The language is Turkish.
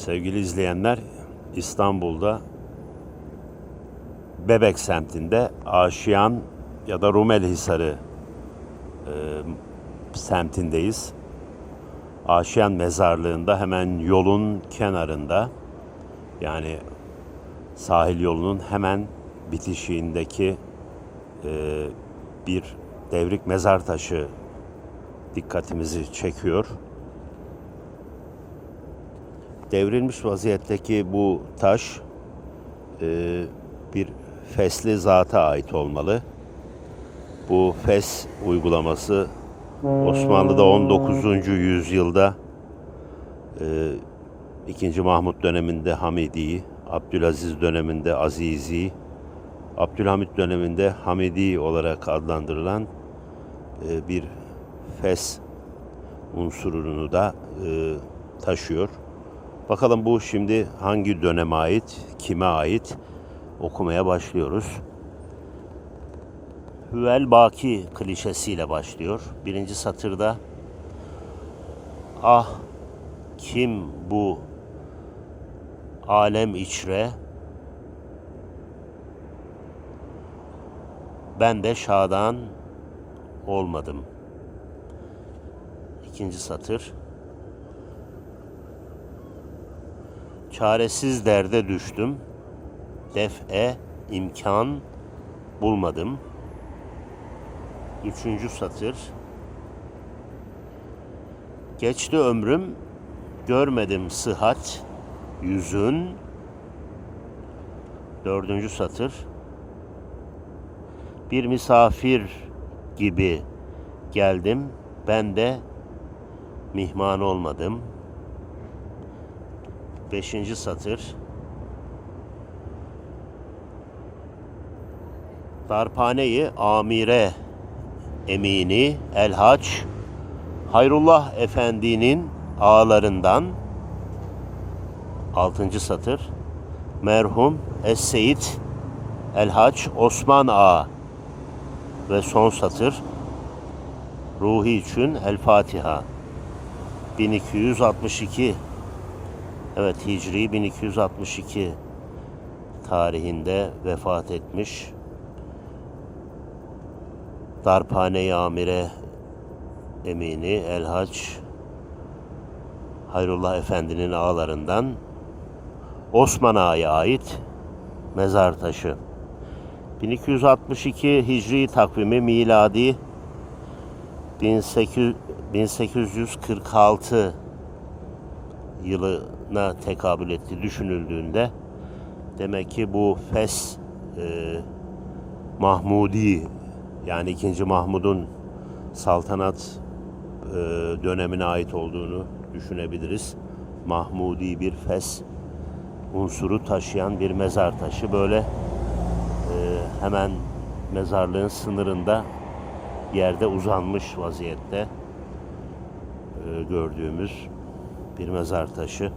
Sevgili izleyenler, İstanbul'da Bebek semtinde Aşiyan ya da Rumeli Hisarı e, semtindeyiz. Aşiyan mezarlığında hemen yolun kenarında yani sahil yolunun hemen bitişiğindeki e, bir devrik mezar taşı dikkatimizi çekiyor. Devrilmiş vaziyetteki bu taş e, bir fesli zata ait olmalı. Bu fes uygulaması Osmanlı'da 19. yüzyılda e, 2. Mahmut döneminde Hamidi, Abdülaziz döneminde Azizi, Abdülhamit döneminde Hamidi olarak adlandırılan e, bir fes unsurunu da e, taşıyor. Bakalım bu şimdi hangi döneme ait, kime ait okumaya başlıyoruz. Hüvel Baki klişesiyle başlıyor. Birinci satırda Ah kim bu alem içre ben de şadan olmadım. İkinci satır Çaresiz derde düştüm. Def'e imkan bulmadım. Üçüncü satır. Geçti ömrüm, görmedim sıhhat, yüzün. Dördüncü satır. Bir misafir gibi geldim, ben de mihman olmadım. Beşinci satır. Darphaneyi amire emini Elhaç Hayrullah Efendi'nin ağalarından. Altıncı satır. Merhum Es-Seyit Elhaç Osman Ağa. Ve son satır. Ruhi için El Fatiha. 1262 Evet Hicri 1262 tarihinde vefat etmiş. Darphane-i Amire Emini Elhaç Hayrullah Efendi'nin ağalarından Osman Ağa'ya ait mezar taşı. 1262 Hicri takvimi miladi 1800 1846 yılına tekabül etti düşünüldüğünde demek ki bu Fes e, Mahmudi yani 2. Mahmud'un saltanat e, dönemine ait olduğunu düşünebiliriz. Mahmudi bir Fes unsuru taşıyan bir mezar taşı böyle e, hemen mezarlığın sınırında yerde uzanmış vaziyette e, gördüğümüz bir mezar taşı.